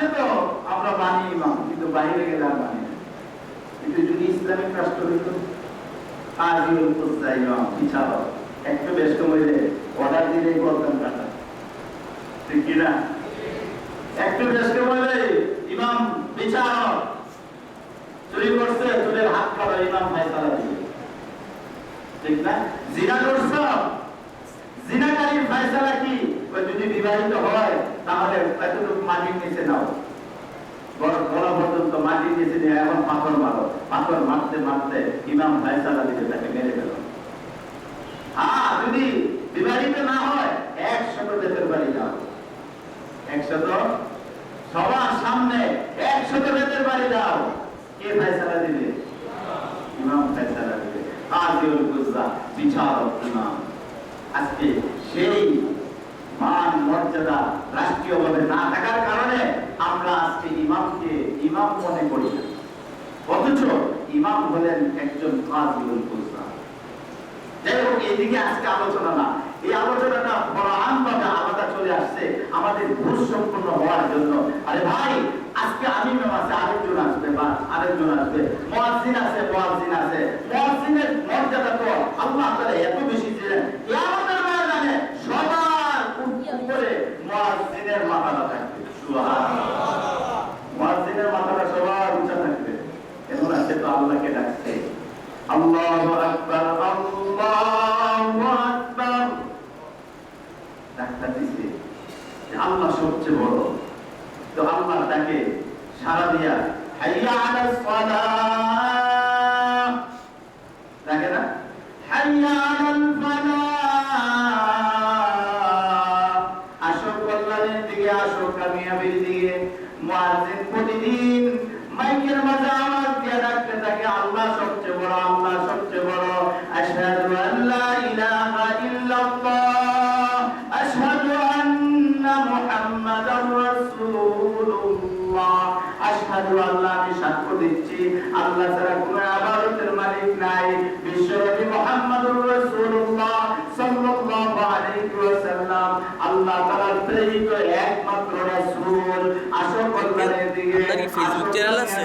রাষ্ট্রে তো আমরা মানি ইমাম, কিন্তু বাইরে গেলে আর মানি না। কিন্তু যদি ইসলামিক রাষ্ট্র হইত আজিউল কুদ্দা ইমাম, বিচারক, একটু ব্যস্ত হইলে অর্ডার দিলেই বলতাম কাটা। ঠিক কিনা? একটু ব্যস্ত হইলে ইমাম, বিচারক, চুরি করছে চুলের হাত কাটা ইমাম ফায়সালা দিবে ঠিক না? জিনা করছ? জিনাকারীর ফায়সালা কি? যদি বিবাহিত হয়, তাহলে এতটুকু মাটির নিচে নাও। পর্যন্ত মাটির নিচে নিয়ে এখন পাথর মারো। পাথর মারতে মারতে ইমাম তাকে মেরে যদি বিবাহিত না হয়, একশত বেতের বাড়ি একশত? সবার সামনে একশত বেতের বাড়ি যাও কে ফায়সালা দিবে ইমাম ফায়সালা দিবে কুজ্জা বিচারক ইমাম। আজকে সেই মান, মর্যাদা রাষ্ট্রীয়ভাবে না থাকার কারণে আমরা আজকে ইমামকে ইমাম মনে করি না। অথচ ইমাম হলেন একজন এইদিকে আজকে আলোচনা না। এই আলোচনাটা বড় ভাবে আলাদা চলে আসছে আমাদের সম্পূর্ণ হওয়ার জন্য। আরে ভাই, আজকে আমি আছে, আরেকজন আসবে, বা আরেকজন আসবে। আছে, মুয়াজ্জিন আছে। মুয়াজ্জিনের মর্যাদা তো আল্লাহ এত বেশি দিলেন কিয়ামতের ময়দানে সবার উপরে মুয়াজ্জিনের মাথাটা থাকবে, সুবহানাল্লাহ। মাথাটা সবার উঁচা থাকবে। এখন আছে তো আল্লাহকে ডাকছে। আল্লাহু আকবার আল্লাহু আকবার। ডাক্তার দিছে আল্লাহ সবচেয়ে বড়। তো আল্লাহ তাকে সারা দিয়া, হাইয়া আলাস সালাহ ডাকে না হাইয়া আলাল ফালাহ আসো কল্যাণের দিকে আসো কামিয়াবির দিকে মুয়াজ্জিন প্রতিদিন মাইকের মাঝে আওয়াজ দিয়ে ডাকতে থাকে আল্লাহ সবচেয়ে বড় আল্লাহ সবচেয়ে বড় আশহাদু আল্লা ইলাহা ইল্লাল্লাহ আশহাদু আন্না মুহাম্মাদার রাসূলুল্লাহ আশহাদু আল্লাহ আমি সাক্ষ্য দিচ্ছি আল্লাহ ছাড়া কোনো ইবাদতের মালিক নাই বিশ্বনবী মুহাম্মাদুর রাসূলুল্লাহ সাল্লাল্লাহু আলাইহি ওয়াসাল্লাম আল্লাহ তাআলার প্রেরিত একমাত্র রাসূল আসো কল্যাণের দিকে আপনার কি ফেসবুক চ্যানেল আছে?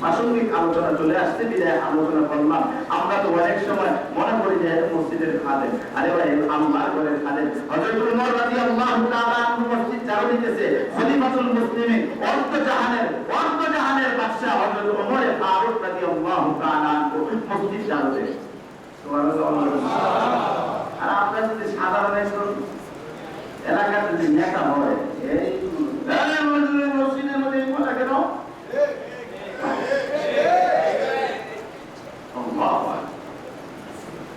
প্রাসঙ্গিক আলোচনা চলে আসতে বিদায় আলোচনা করলাম। আমরা তো অনেক সময় মনে করি যে মসজিদের খাদেম আরে ভাই ঘরের খাদেম হযরত ওমর রাদিয়াল্লাহু তাআলা মসজিদ চালু দিতেছে, খলিফাতুল মুসলিমিন, অর্ধ জাহানের অর্ধ জাহানের বাদশা ওমর ফারুক রাদিয়াল্লাহু তাআলা মসজিদ চালু সুবহানাল্লাহ আর আপনার যদি সাধারণ এলাকার যদি নেতা হয় এই এই মসজিদের মসজিদের মধ্যে এই কথা কেন আল্লাহু আকবার।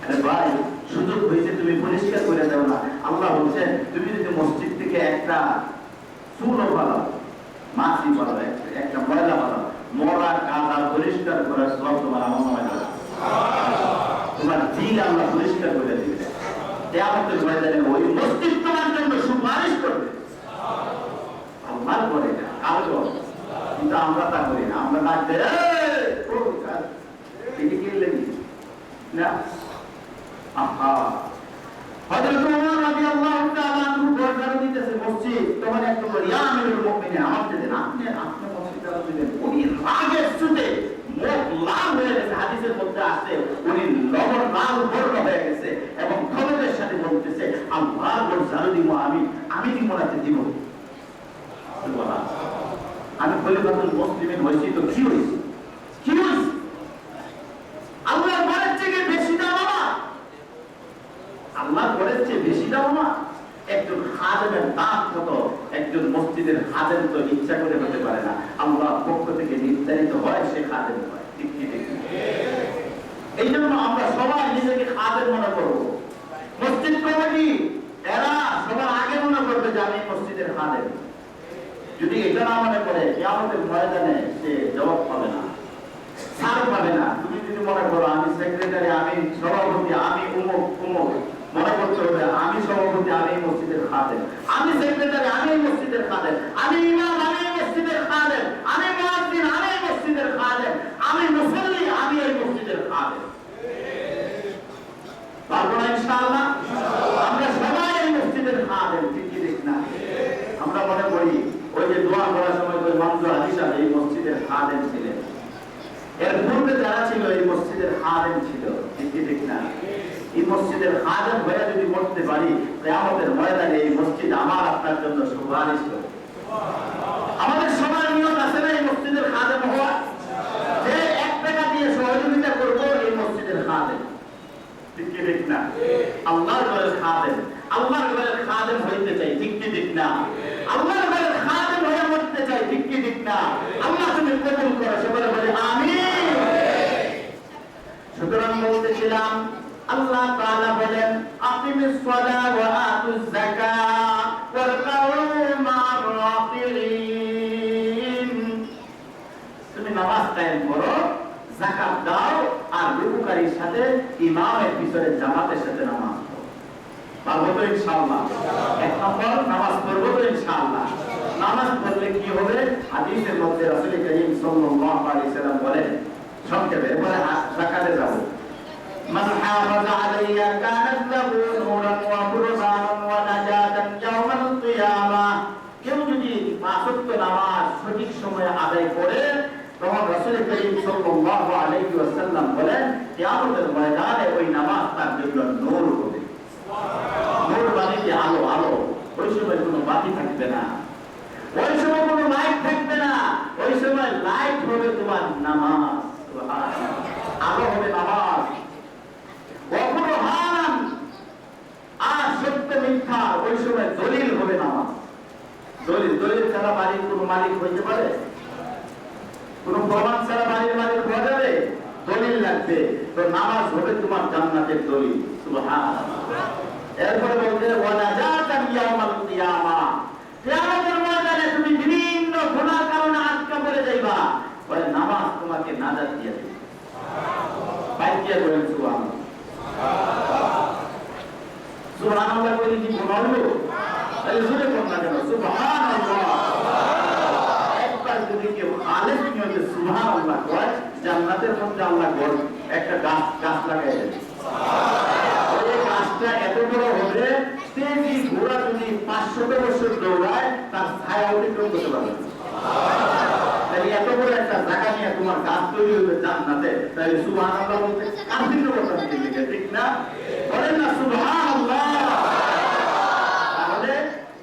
আরে ভাই সুযোগ হয়েছে তুমি পরিষ্কার করে দাও না আল্লাহ বলছেন তুমি যদি মসজিদ থেকে একটা চুলো পালাও মাছি একটা- ময়লা পালাও মরা কাদা পরিষ্কার করার সব পরিষ্কার করে দিবে। কেয়ামতের ময়দানে ওই মসজিদ তোমার জন্য সুপারিশ না কিন্তু আমরা তা করি না। আমরা "এই, ওই কাজ, লেগে না হযরত ওমর রাদিয়াল্লাহু তাআলা আনহু ঝাড়ু দিতেছে মসজিদ তখন একটু করে ইয়া আমিরুল মুমিনিন আমার দিলেন আপনি আপনি মসজিদ ঝাড়ু দিলেন উনি রাগের চুটে মুখ লাল হয়ে গেছে হাদিসের মধ্যে আছে উনি লবণ লাল বর্ণ হয়ে গেছে এবং খবরের সাথে বলতেছে আল্লাহ বল ঝাড়ু দিব আমি আমি দিব না দিব সুবহানাল্লাহ। আমি খলিফাতুল মুসলিমিন হয়েছি তো কি হয়েছে কি হয়েছে আল্লাহর ঘরের থেকে বেশি দাম আমার আল্লাহর ঘরের চেয়ে বেশি দাম আমার একজন হাজেমের দাম কত একজন মসজিদের হাজেম তো ইচ্ছা করে হতে পারে না আল্লাহ পক্ষ থেকে নির্ধারিত হয় সে হাজেম হয় ঠিক কি ঠিক এই জন্য আমরা সবাই নিজেকে হাজেম মনে করব মসজিদ কমিটি এরা সবার আগে মনে করবে যে আমি মসজিদের হাজেম যদি এটা না মনে করে কেমতের ময়দানে সে জবাব পাবে না ছাড় পাবে না তুমি যদি মনে করো আমি সেক্রেটারি আমি সভাপতি আমি উমুক উমুক মনে করতে হবে আমি সভাপতি আমি এই মসজিদের খাদেম আমি সেক্রেটারি আমি এই মসজিদের খাদেম আমি ইমাম আমি এই মসজিদের খাদেম আমি মুয়াজ্জিন আমি এই মসজিদের খাদেম আমি মুসল্লি আমি এই মসজিদের খাদেম পারব না ইনশাআল্লাহ আমরা সবাই এই মসজিদের খাদেম ঠিক কি ঠিক না আমরা মনে করি ওই যে দোয়া করার সময় ওই মামদু হাদিস আছে এই মসজিদের খাদেম ছিলেন এর পূর্বে যারা ছিল এই মসজিদের ছিল। ঠিক না? এই মসজিদের হয়ে যদি মরতে পারি আমাদের ময়দানে এই মসজিদ আমার আপনার জন্য সুপারিশ আমাদের সবার আছে না এই মসজিদের হওয়া যে এক টাকা দিয়ে সহযোগিতা করব, এই মসজিদের ঠিক না? আল্লাহর ঘরের খাদেম। আল্লাহর ঘরের খাদেম হইতে চাই ঠিক না? আল্লাহর ঘরের খাদেম হয়ে মরতে চাই ঠিক কি ঠিক না আল্লাহ তুমি কবুল করো সবাই বলে আমিন সুতরাং বলতেছিলাম আল্লাহ তাআলা বলেন, আকিমিস সালাহ ওয়া আতুজ যাকাত ওয়ারকাউ রাকিঈন তুমি নামাজ কায়েম করো, যাকাত দাও আর রুকুকারীর সাথে ইমামের পিছনে জামাতের সাথে নামাজ পারব তো ইনশাআল্লাহ? এক নম্বর, নামাজ পড়ব তো ইনশাআল্লাহ। নামাজ পড়লে কি হবে? হাদিসের মধ্যে রাসূল করিম সাল্লাল্লাহু আলাইহি সাল্লাম বলেন সংক্ষেপে এরপরে যাকাতে যাব। من حافظ علي كانت له نورا وبرهانا ونجاة يوم القيامة কেউ যদি পাঁচত্ব নামাজ সঠিক সময়ে আদায় করে তখন রাসূল করিম সাল্লাল্লাহু আলাইহি ওয়াসাল্লাম বলেন কিয়ামতের ময়দানে ওই নামাজ তার জন্য নূর হবে নূর মানে কি আলো আলো ওই সময় কোনো বাতি থাকবে না ওই সময় কোনো লাইট থাকবে না ওই সময় লাইট হবে তোমার নামাজ সুবহানাল্লাহ। আলো হবে নামাজ মিথ্যা ওই সময় দলিল হবে নামাজ দলিল দলিল ছাড়া বাড়ির কোনো মালিক হইতে পারে? কোন প্রমাণ ছাড়া বাড়ির মালিক হওয়া যাবে? দলিল লাগবে। তো নামাজ হবে তোমার জান্নাতের দলিল। এরপরে বলতে ময়দানে তুমি বিভিন্ন কারণে আটকা পড়ে যাইবা। বলে নামাজ তোমাকে নাজাত দিয়ে দেবে। বাইকিয়া বলেন, সুবহানাল্লাহ। সুবহানাল্লাহ বলে কি হলো তাহলে জোরে কোন না কেন? সুবহানাল্লাহ। একবার যদি কেউ খালেস নিয়ে সুবহানাল্লাহ কয়, জান্নাতের মধ্যে আল্লাহ ঘর একটা গাছ গাছ লাগাই ওই গাছটা এত বড় হবে, তেজি ঘোড়া যদি পাঁচশত বছর দৌড়ায়, তার ছায়া অতিক্রম করতে পারবে তাহলে এত বড় একটা জায়গা নিয়ে তোমার গাছ তৈরি হবে জান্নাতে, তাহলে সুবহানাল্লাহ বলতে কাফির কথা ঠিক না? বলেন না, সুবহানাল্লাহ তাহলে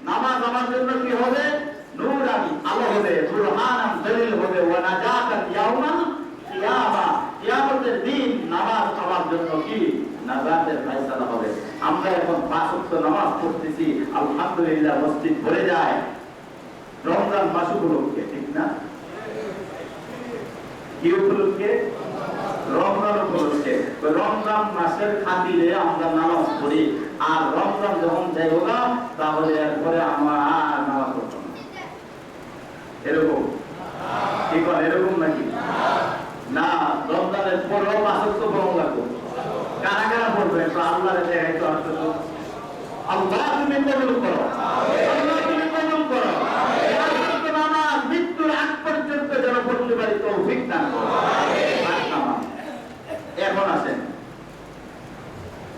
নামাজ আমার জন্য কি হবে? আলো। হবে দলিল হবে। ইয়াউমাল কিয়ামা। কিয়ামতের দিন নামাজ জন্য কি? নাজাতের ফয়সালা হবে। আমরা এখন পাঁচ ওয়াক্ত নামাজ পড়তেছি। আলহামদুলিল্লাহ মসজিদ ভরে যায়। রমজান মাস উপলক্ষে, ঠিক না? কি উপলক্ষে? রমজান উপলক্ষে। রমজান মাসের খাতিরে আমরা নামাজ পড়ি। আর রমজান যখন যাই হোগা তাহলে এরপরে আমার আর নামাজ পড়তাম না। এরকম? কি কর এরকম নাকি? না, রমজানের পরেও মাসের তো বরং লাগবো। কারা কারা পড়বে? একটু আল্লাহরে দেখাই তো আসতে তো আল্লাহ তুমি কবুল করো। আল্লাহ তুমি কবুল করো। মৃত্যুর আগ পর্যন্ত যেন পড়তে পারি এখন আসেন।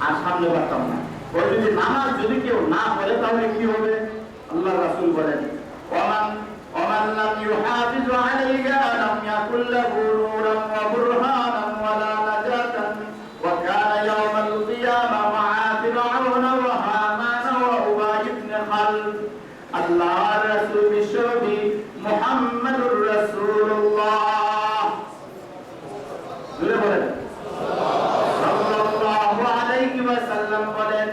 আর সামনে পারতাম না। ওই যদি নামাজ যদি কেউ না পড়ে তাহলে কি হবে? আল্লাহ রাসুল বলেন, ওমান অমান লাম ইউহাফিজ আলাইহা লাম ইয়াকুল লাহু নূরান ওয়া বুরহানান ওয়ালা নাজাতান ওয়া কানা ইয়াওমাল কিয়ামা মা'a ফিরআউন ওয়া হামান ওয়া উবাই ইবনে খালদ আল্লাহ রাসূল বিশ্বনবী মুহাম্মদুর রাসূলুল্লাহ জুড়ে বলেন সাল্লাল্লাহু আলাইহি ওয়াসাল্লাম বলেন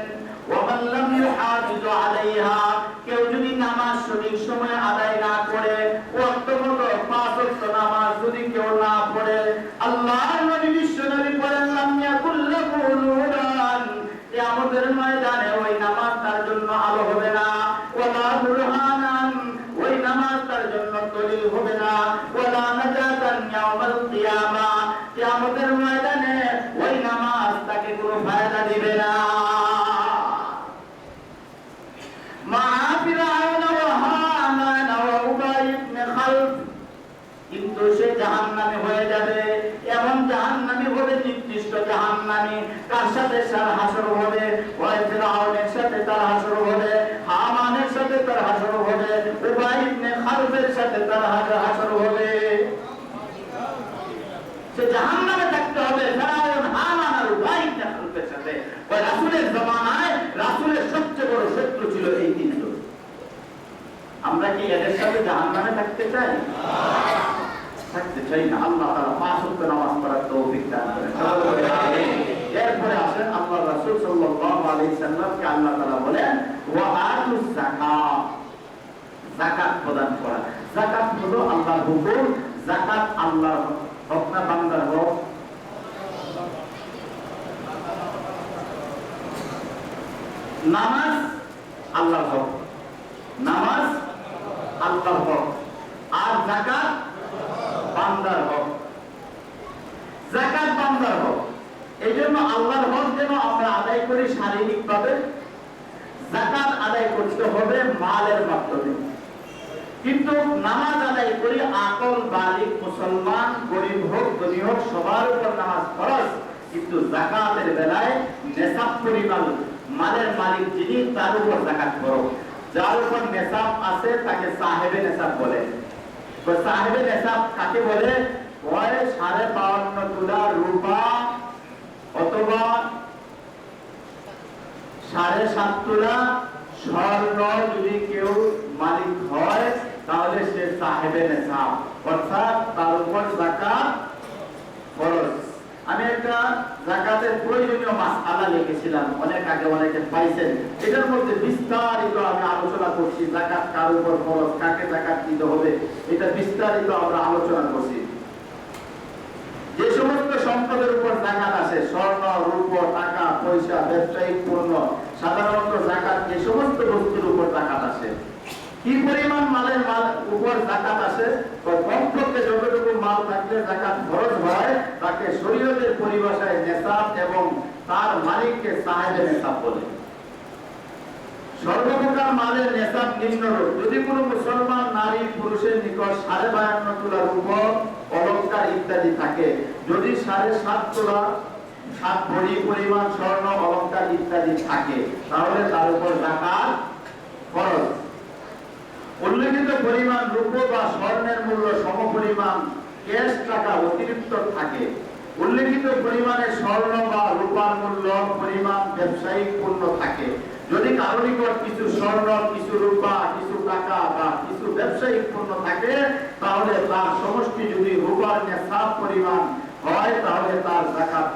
ওয়ামান লাম ইউহাফিজ আলাইহা কেউ যদি নামাজ সঠিক সময়ে আদায় না করে ওয়াক্তমত পাঁচ ওয়াক্ত নামাজ যদি কেউ না পড়ে আল্লাহর নবী বিশ্ব নবী বলেন লাম ইয়াকুল লাহু নূরান কিয়ামতের ময়দানে ওই নামাজ তার জন্য আলো হবে না ওয়ালা বুরহানান ওই নামাজ তার জন্য দলিল হবে না ওয়ালা নাজাতান ইয়াউমাল কিয়ামা কিয়ামতের ময়দানে ওই নামাজ তাকে কোনো ফায়দা দিবে না মা ফিরআউন ওয়া হামান ওয়া উবাই ইবনে খালদ কিন্তু সে জাহান্নামে হয়ে যাবে এমন জাহান্নামী হবে নির্দিষ্ট জাহান্নামী কার হাসর হবে ওই সাথে তার হাসর হবে, হামানের সাথে তার হাসর হবে, উবাই ইবনে খালদের সাথে তার হাসর হবে। সে জাহান্নামে থাকতে হবে হামান আর উবাই ইবনে খালদের সাথে। ওই রাসূলের জামানায় রাসূলের সবচেয়ে বড় শত্রু ছিল এই আমরা কি এদের সাথে জাহান্নামে থাকতে চাই? থাকতে চাই না, আল্লাহ তাআলা পাঁচ ওয়াক্ত নামাজ পড়ার তৌফিক দান করেন। আল্লাহ রাসূল সাল্লাল্লাহু আলাইহি সাল্লামকে আল্লাহ তাআলা বলেন ওয়া যাকাত। যাকাত প্রদান করা। যাকাত হলো আল্লাহর হুকুম, যাকাত আল্লাহর হক বান্দার নামাজ আল্লাহর হক। নামাজ আল্লাহর আর যাকাত বান্দার হক। যাকাত বান্দার হক। এই জন্য আল্লাহর যেন আমরা আদায় করি শারীরিক ভাবে যাকাত আদায় করতে হবে মালের মাধ্যমে। কিন্তু নামাজ আদায় করি আকল, বালিক, মুসলমান, গরিব হোক, ধনী হোক, সবার উপর নামাজ ফরজ। কিন্তু জাকাতের বেলায় নেশাব পরিমাণ মালের মালিক যিনি, তার উপর জাকাত ফরজ যার উপর নেশাব আছে, তাকে সাহেবে নেশাব বলে। সাহেবে নেশাব কাকে বলে? হয় সাড়ে বাউন্ন তুলা রূপা অথবা সাড়ে সাত তোলা স্বর্ণ যদি কেউ মালিক হয়, তাহলে সে সাহেবে নেশাব। অর্থাৎ তার উপর জাকাত ফরজ। আমি একটা জাকাতের প্রয়োজনীয় মাসআলা লিখেছিলাম, অনেক আগে অনেকে পাইছেন। এটার মধ্যে বিস্তারিত আমি আলোচনা করছি জাকাত কার উপর খরচ কাকে জাকাত দিতে হবে, এটা বিস্তারিত আমরা আলোচনা করছি। যে সমস্ত সম্পদের উপর জাকাত আসে স্বর্ণ, রূপ, টাকা, পয়সা, ব্যবসায়িক পণ্য, সাধারণত জাকাত, যে সমস্ত বস্তুর উপর জাকাত আসে কি পরিমাণ মালের মাল উপর জাকাত তো কমপক্ষে যতটুকু মাল থাকলে জাকাত খরচ হয়, তাকে শরীয়তের পরিভাষায় নেশাব এবং তার মালিককে সাহেবে নেশাব বলে। সর্বপ্রকার মালের নেশাব নিম্নরূপ। যদি কোনো মুসলমান, নারী, পুরুষের নিকট সাড়ে বায়ান্ন তোলার উপর ইত্যাদি থাকে। যদি সাড়ে সাত তোলা সাত ভরি পরিমাণ স্বর্ণ অলঙ্কার ইত্যাদি থাকে, তাহলে তার উপর জাকাত খরচ উল্লেখিত পরিমাণ রূপ বা স্বর্ণের মূল্য সমপরিমাণ ক্যাশ টাকা অতিরিক্ত থাকে। উল্লেখিত পরিমাণে স্বর্ণ বা রূপার মূল্য পরিমাণ ব্যবসায়িক পণ্য থাকে। যদি কারও নিকট কিছু স্বর্ণ, কিছু রূপা, কিছু টাকা বা কিছু ব্যবসায়িক পণ্য থাকে, তাহলে তার সমষ্টি যদি পরিমাণ হয়, তাহলে তার জাকাত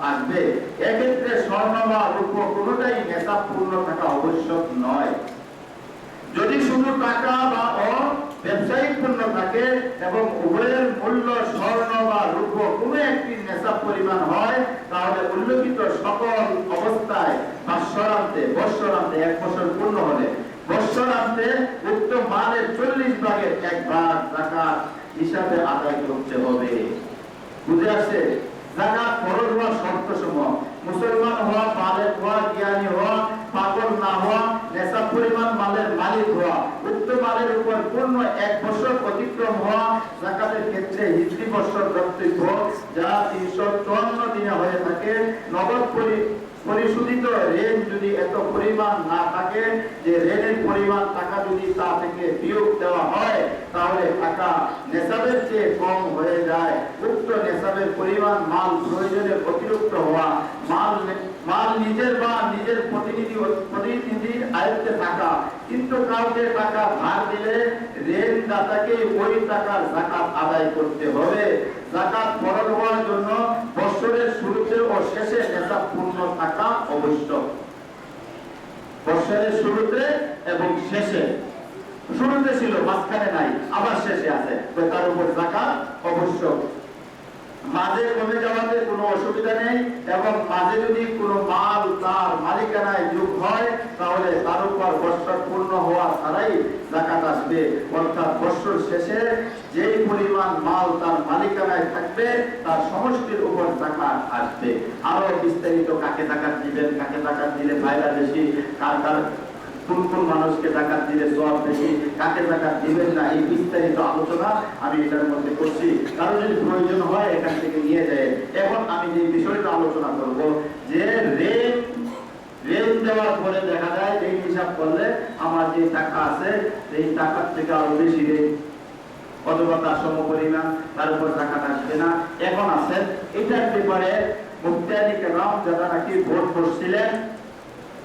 এক্ষেত্রে স্বর্ণ বা রূপ পূর্ণ থাকা আবশ্যক নয়। যদি শুধু টাকা বা অ ব্যবসায়িক পণ্য থাকে এবং উভয়ের মূল্য স্বর্ণ বা রূপ কোনো একটি নেশা পরিমাণ হয়, তাহলে উল্লেখিত সকল অবস্থায় বাৎসরান্তে, বৎসরান্তে এক বছর পূর্ণ হলে মালের চল্লিশ ভাগের এক ভাগ জাকাত হিসাবে আদায় করতে হবে। বুঝে আসে জাকাত ফরজ হওয়া শর্ত মুসলমান হওয়া বালেক হওয়া জ্ঞানী হওয়া, পাগল না হওয়া, নেশা পরিমাণ মালের মালিক হওয়া, উক্ত মালের উপর পূর্ণ এক বছর অতিক্রম হওয়া, জাকাতের ক্ষেত্রে হিজরি বছর কর্তব্য যা তিনশো চুয়ান্ন দিনে হয়ে থাকে, নগদ পরি পরিশোধিত ঋণ যদি এত পরিমাণ না থাকে, যে ঋণের পরিমাণ টাকা যদি তা থেকে বিয়োগ দেওয়া হয়, তাহলে টাকা নেশাবের চেয়ে কম হয়ে যায়। উক্ত নেশাবের পরিমাণ মাল প্রয়োজনে অতিরিক্ত হওয়া, মাল মাল নিজের বা নিজের প্রতিনিধি প্রতিনিধির আয়ত্তে থাকা। কিন্তু কাউকে টাকা ধার দিলে ঋণদাতাকে ওই টাকার জাকাত আদায় করতে হবে। জাকাত ফরজ হওয়ার জন্য বছরের শুরুতে ও শেষে নেশাব পূর্ণ থাকা আবশ্যক বছরের শুরুতে এবং শেষে। শুরুতে ছিল, মাঝখানে নাই, আবার শেষে আছে। তার উপর থাকা অবশ্যক মাঝে কমে যাওয়াতে কোনো অসুবিধা নেই এবং মাঝে যদি কোনো মাল তার মালিকানায় যোগ হয়, তাহলে তার উপর বৎসর পূর্ণ হওয়া ছাড়াই জাকাত আসবে। অর্থাৎ বৎসর শেষে যেই পরিমাণ মাল তার মালিকানায় থাকবে, তার সমষ্টির উপর জাকাত আসবে। আরও বিস্তারিত কাকে জাকাত দিবেন, কাকে জাকাত দিলে ফায়দা বেশি, কার কার কোন কোন মানুষকে জাকাত দিলে সব বেশি, কাকে জাকাত দিবেন না, এই বিস্তারিত আলোচনা আমি এটার মধ্যে করছি। কারণ যদি প্রয়োজন হয়, এখান থেকে নিয়ে যায়। এখন আমি যে বিষয়টা আলোচনা করব, যে দেওয়ার পরে দেখা যায় হিসাব করলে আমার যে টাকা আছে এই টাকার থেকে আরও বেশি অথবা তার সম পরিমাণ তার উপর টাকাটা আসবে না। এখন আছে এটার ব্যাপারে মুক্তিয়ারি কেরাম যারা নাকি ভোট করছিলেন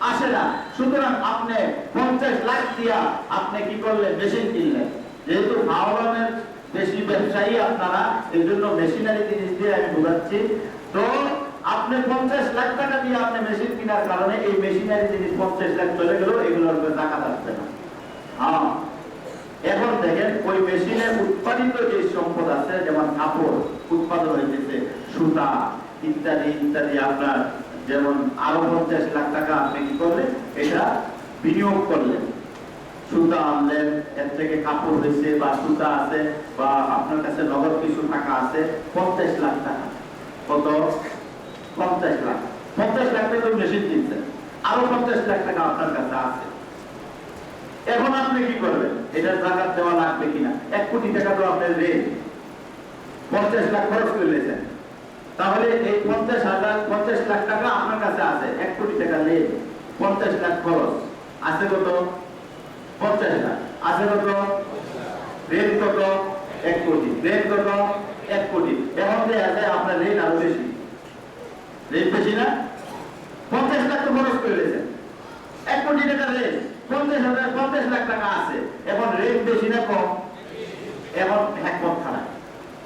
আসে না। সুতরাং আপনি পঞ্চাশ লাখ দিয়া আপনি কি করলেন? মেশিন কিনলেন। যেহেতু বেশি ব্যবসায়ী আপনারা জন্য মেশিনারি জিনিস দিয়ে আমি বোঝাচ্ছি। তো আপনি পঞ্চাশ লাখ টাকা দিয়ে আপনি মেশিন কেনার কারণে এই মেশিনারি জিনিস পঞ্চাশ লাখ চলে গেল, এগুলোর উপরে টাকা আসবে না। হ্যাঁ। এখন দেখেন, ওই মেশিনে উৎপাদিত যে সম্পদ আছে, যেমন কাপড় উৎপাদন হইতেছে, সুতা ইত্যাদি ইত্যাদি আপনার যেমন আরও পঞ্চাশ লাখ টাকা আপনি কি করলেন এটা বিনিয়োগ করলেন। সুতা আনলেন, এর থেকে কাপড় হয়েছে বা সুতা আছে বা আপনার কাছে নগদ কিছু টাকা আছে, পঞ্চাশ লাখ টাকা। কত? পঞ্চাশ লাখ। পঞ্চাশ লাখ টাকা মেশিন কিনছেন। আরও পঞ্চাশ লাখ টাকা আপনার কাছে আছে। এখন আপনি কি করবেন? এটা জাকাত দেওয়া লাগবে কিনা? এক কোটি টাকা তো আপনার রেট। পঞ্চাশ লাখ খরচ করে নিয়েছেন। তাহলে এই পঞ্চাশ হাজার, পঞ্চাশ লাখ টাকা আপনার কাছে আছে। এক কোটি টাকা রেট পঞ্চাশ লাখ খরচ। আছে কত? পঞ্চাশ লাখ। আছে কত? রেট কত? এক কোটি। রেট কত? এক কোটি। এখন দেখা যায় আপনার রেট আরও বেশি। রেট বেশি না? পঞ্চাশ লাখ তো খরচ করে নিয়েছেন এক কোটি টাকা রেট পঞ্চাশ হাজার, পঞ্চাশ লাখ টাকা আছে। এখন রেট বেশি না কম? এখন একমত খারাপ।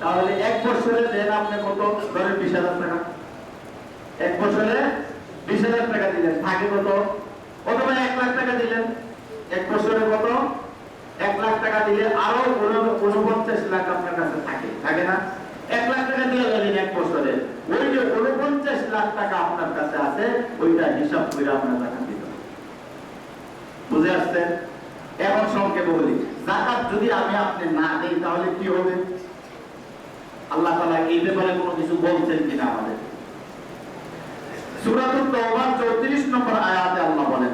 তাহলে এক বছরে দেন আপনি কত? ধরেন বিশ হাজার টাকা। এক বছরে বিশ হাজার টাকা দিলেন। থাকে কত? অথবা এক লাখ টাকা দিলেন। এক বছরে কত? এক লাখ টাকা দিলে আরও উনপঞ্চাশ লাখ আপনার কাছে থাকে। থাকে না? এক লাখ টাকা দিয়ে গেলেন এক বছরে। ওই যে উনপঞ্চাশ লাখ টাকা আপনার কাছে আছে, ওইটা হিসাব করে আপনার টাকা দিতে বুঝে আসছেন? এখন সংক্ষেপে বলি, জাকাত যদি আমি আপনি না দিই, তাহলে কি হবে? আল্লাহ তাআলা এই ব্যাপারে কোনো কিছু বলছেন কিনা আমাদের সূরাতুত তাওবার 34 নম্বর আয়াতে আল্লাহ বলেন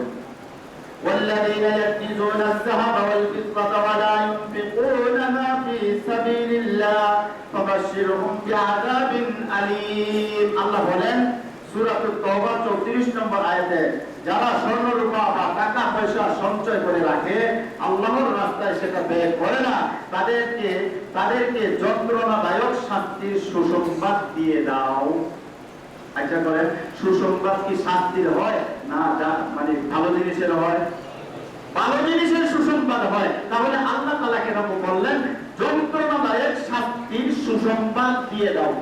والذين يكنزون الذهب والفضة ولا ينفقونها في سبيل الله فبشرهم بعذاب أليم আল্লাহ বলেন সূরাতুত তাওবা 34 নম্বর আয়াতে, যারা স্বর্ণ রূপা বা টাকা পয়সা সঞ্চয় করে রাখে, আল্লাহর রাস্তায় সেটা ব্যয় করে না। তাদেরকে তাদেরকে যন্ত্রণাদায়ক শাস্তির আচ্ছা সুসংবাদ কি শাস্তির হয়? না, যা মানে ভালো জিনিসের হয়। ভালো জিনিসের সুসংবাদ হয়। তাহলে আল্লাহ তালা কেন বললেন, যন্ত্রণাদায়ক শাস্তির সুসংবাদ দিয়ে দাও।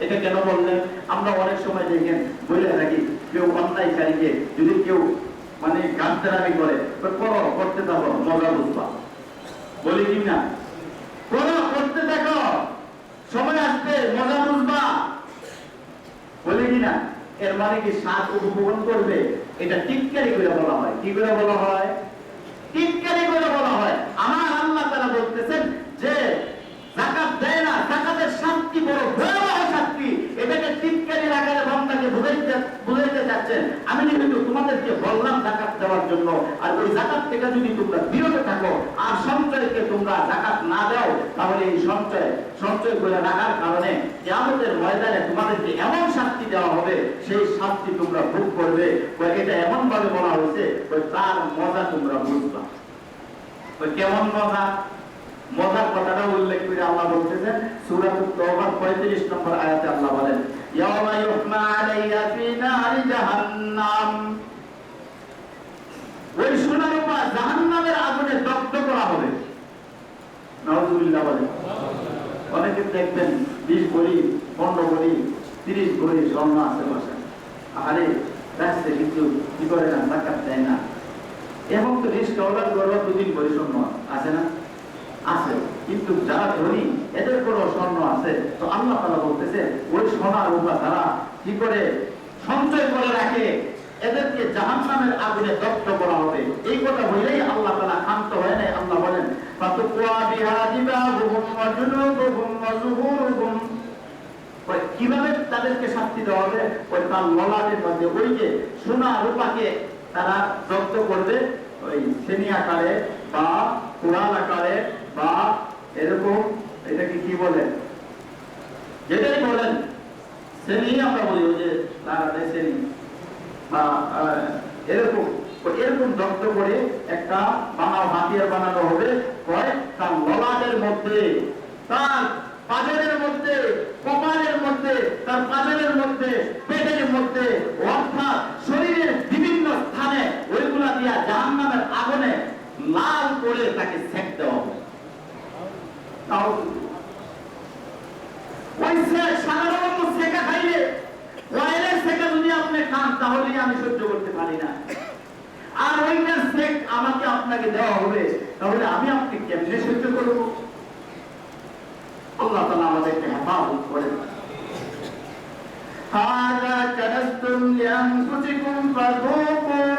এটা কেন বললেন? আমরা অনেক সময় দেখেন বলে থাকি, কেউ অন্যায়কারীকে যদি কেউ মানে গাদ্দারামি করে করো, করতে থাকো, মজা বুঝবা। বলি কি না? করো, করতে থাকো, সময় আসবে, মজা বুঝবা। বলি কি না? এর মানে কি স্বাদ উপভোগ করবে? এটা টিটকারি করে বলা হয়। কি করে বলা হয়? টিটকারি করে বলা হয়। আমার আল্লাহ তারা বলতেছেন যে জাকাত দেয় না জাকাতের শান্তি বড় ভয়াবহ শান্তি এটাকে টিটকারি আকারে বান্দাকে বুঝাইতে চাচ্ছেন, আমি যেহেতু তোমাদেরকে বললাম জাকাত দেওয়ার জন্য। আর ওই জাকাত থেকে যদি তোমরা বিরত থাকো আর সঞ্চয়কে তোমরা জাকাত না দাও, তাহলে এই সঞ্চয় সঞ্চয় করে রাখার কারণে কেয়ামতের ময়দানে তোমাদেরকে এমন শাস্তি দেওয়া হবে, সেই শাস্তি তোমরা ভোগ করবে। এটা এমন ভাবে বলা হয়েছে, কয়, তার মজা তোমরা বুঝবা। কেমন মজা? মজার কথাটা উল্লেখ করে আল্লাহ বলতেছেন, সূরাতুত তওবার 35 নম্বর আয়াতে আল্লাহ বলেন ইয়াওমা ইউহমা আলাইহা ফি নারি জাহান্নাম ওই সোনার উপর জাহান্নামের আগুনে দগ্ধ করা হবে। নাউজুবিল্লাহ বলেন অনেকে দেখবেন 20 ভরি 15 ভরি 30 ভরি স্বর্ণ বসে। আরে রাখছে কিন্তু কি করে না জাকাত দেয় না। এবং তো রিস্ক ওলার গর্ব দুদিন ভরি স্বর্ণ আছে না? আছে। কিন্তু যারা ধনী এদের কোনো স্বর্ণ আছে। তো আল্লাহ তালা বলতেছে, ওই সোনা রূপা তারা কি করে সঞ্চয় করে রাখে? এদেরকে জাহান নামের আগুনে দগ্ধ করা হবে। এই কথা বলেই আল্লাহ তালা শান্ত হয় নাই আল্লাহ বলেন কীভাবে তাদেরকে শাস্তি দেওয়া হবে? ওই তার ললাটের মধ্যে। ওই যে সোনা রূপাকে তারা জব্দ করবে, ওই শ্রেণি আকারে বা আকারে বা এরকম এটাকে কি বলে? যেটাই বলেন শ্রেণি, আমরা বলি ওই যে তারা শ্রেণি বা এরকম। এরকম জব্দ করে একটা বানাও হাতিয়ার বানানো হবে তার ললাটের মধ্যে, তার পাজরের মধ্যে, কপালের মধ্যে, তার পাজরের মধ্যে, পেটের মধ্যে, অর্থাৎ শরীরের বিভিন্ন স্থানে ওইগুলা দিয়া জাহান্নামের আগুনে লাল করে তাকে সেক দেওয়া হবে। তাও ওই সেক সাধারণত সেকা খাইলে ওয়াইলের সেকা যদি আপনি খান তাহলে আমি সহ্য করতে পারি না আর ওইটার সেক আমাকে আপনাকে দেওয়া হবে তাহলে আমি আপনি কেমনে সহ্য করবো আল্লাহ তালা আমাদেরকে হেফাজত করেন هذا كنزتم لأنفسكم فذوقوا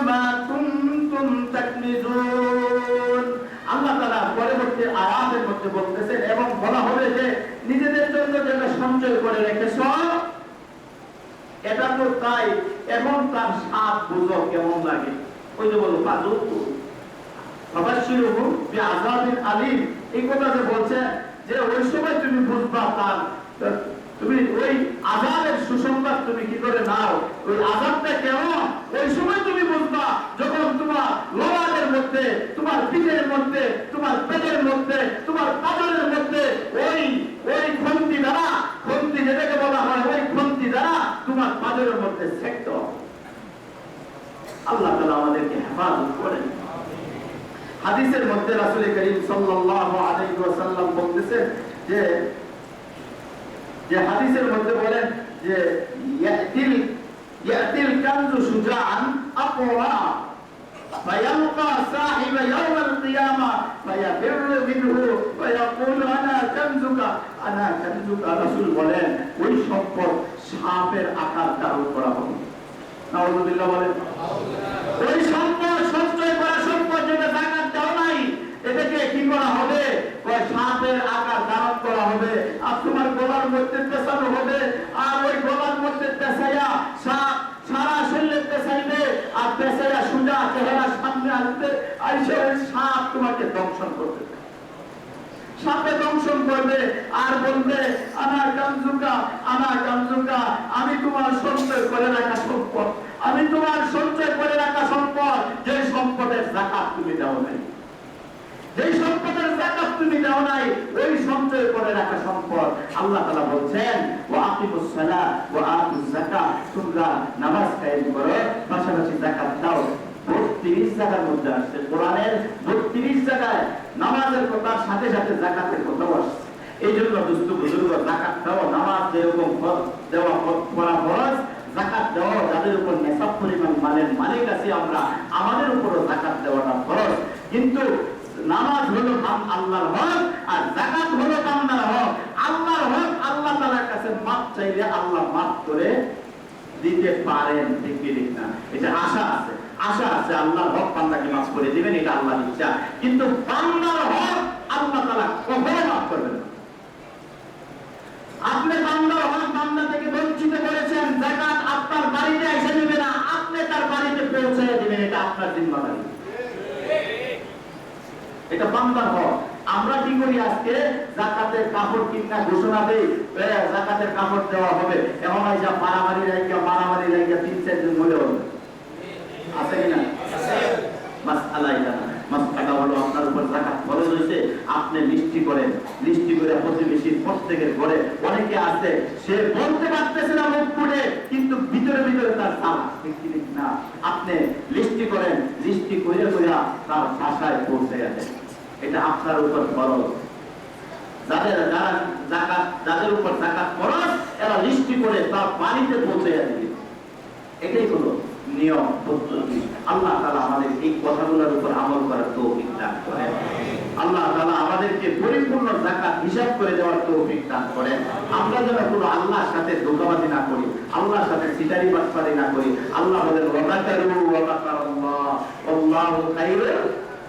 মধ্যে বলতেছেন এবং বলা হবে যে নিজেদের জন্য যেটা সঞ্চয় করে রেখেছ, এটা তো তাই এখন তার স্বাদ বুঝো কেমন লাগে। ওই যে বলো পাজু সময় তুমি তুমি ওই তুমি কি করে নাও? ওই ওই সময় তুমি যখন তোমার মধ্যে, তোমার পিঠের মধ্যে, তোমার পেটের মধ্যে, তোমার পাজরের মধ্যে, ওই ওই খন্তি দ্বারা, খন্তি যেটাকে বলা হয়, ওই খন্তি দ্বারা তোমার পাজরের মধ্যে সেক্ত আল্লাহ তাআলা আমাদেরকে হেফাজত করেন। হাদিসের মধ্যে রাসূল করিম সাল্লাল্লাহু আলাইহি ওয়াসাল্লাম বলতেছেন যে যে হাদিসের মধ্যে বলেন যে, ইয়াতিল ইয়াতিল কানজু সুজাআন আকওয়া। فيلقى صاحب يوم القيامة فيفر منه ويقول أنا كنزك أنا كنزك رسول বলেন ওই সম্পদ সাপের আকার ধারণ করা হবে নাউজুবিল্লাহ বলেন ওই সম্পদ সঞ্চয় করা সম্পদ যেটা জাকাত দেওয়া নাই এটাকে কি করা হবে ওই সাপের আকার ধারণ করা হবে আর তোমার গলার মধ্যে পেছানো হবে আর ওই গলার মধ্যে পেছাইয়া সাপ সারা শরীরে পেছাইবে আর চেহারা সামনে সাপ তোমাকে দংশন করবে। সাপে দংশন করবে, আর বলবে, আমার আমার আমি তোমার সঞ্চয় করে রাখা সম্পদ, আমি তোমার সঞ্চয় করে রাখা সম্পদ, যে সম্পদের জাকাত তুমি দাও নাই। যেই সম্পদের জাকাত তুমি দাও নাই, ওই সঞ্চয় করে রাখা সম্পদ। আল্লাহ তাআলা বলছেন, ওয়া আকিমুস সালাহ ওয়া আতুজ যাকাত। তোমরা নামাজ কায়েম করো, পাশাপাশি যাকাত দাও। বত্রিশ জায়গার মধ্যে আসছে। কোরআনের বত্রিশ জায়গায় নামাজের কথার সাথে সাথে জাকাতের কথাও আসছে। এই জন্য দুস্থ বুজুর্গ জাকাত দাও, নামাজ যেরকম দেওয়া করা ফরজ জাকাত দেওয়া যাদের উপর নেশাব পরিমাণ মানের মালিক আছে আমরা, আমাদের উপরও জাকাত দেওয়াটা ফরজ। কিন্তু নামাজ হলো আল্লাহর হক, আর জাকাত হলো বান্দার হক। আল্লাহর হক, আল্লাহ তাআলার কাছে মাপ চাইলে আল্লাহ মাফ করে দিতে পারেন ঠিক না? এটা আশা আছে। আশা আছে আল্লাহর হক বান্দাকে মাফ করে দিবেন, এটা আল্লাহর ইচ্ছা। কিন্তু বান্দার হক আল্লাহ তাআলা কখনো মাফ করবেন না আপনি বান্দার হক বান্দা থেকে বঞ্চিত করেছেন জাকাত আপনার বাড়িতে এসে দিবে না আপনি তার বাড়িতে পৌঁছে দিবেন এটা আপনার জিম্মাদারি বান্দার হক। আমরা কি করি আজকে? জাকাতের কাপড় কিনা ঘোষণা দেই। জাকাতের কাপড় দেওয়া হবে। এখন ওই যা মারামারি রাইগা মারামারি রাইগা তিন চারজন মরে হবে আছে কিনা আপনি অনেকে সে কিন্তু ভিতরে ভিতরে তার আপনি করেন করে তার ভাষায় পৌঁছে যাবে এটা আপনার উপর ফরজ। যাদের জাকাত যাদের উপর জাকাত ফরজ, এরা লিস্টি করে তার বাড়িতে পৌঁছে যাবে এটাই হলো নিয়ম, পদ্ধতি। আল্লাহ তাআলা আমাদের এই কথাগুলোর উপর আমল করার তৌফিক দান করেন। আল্লাহ তাআলা আমাদেরকে পরিপূর্ণ যাকাত হিসাব করে দেওয়ার তৌফিক দান করেন। আমরা যেন কোনো আল্লাহর সাথে ধোঁকাবাজি না করি, আল্লাহর সাথে সিটারি বাটপারি না করি, আল্লাহ বলেন ওয়াকারু ওয়াকারাল্লাহ আল্লাহু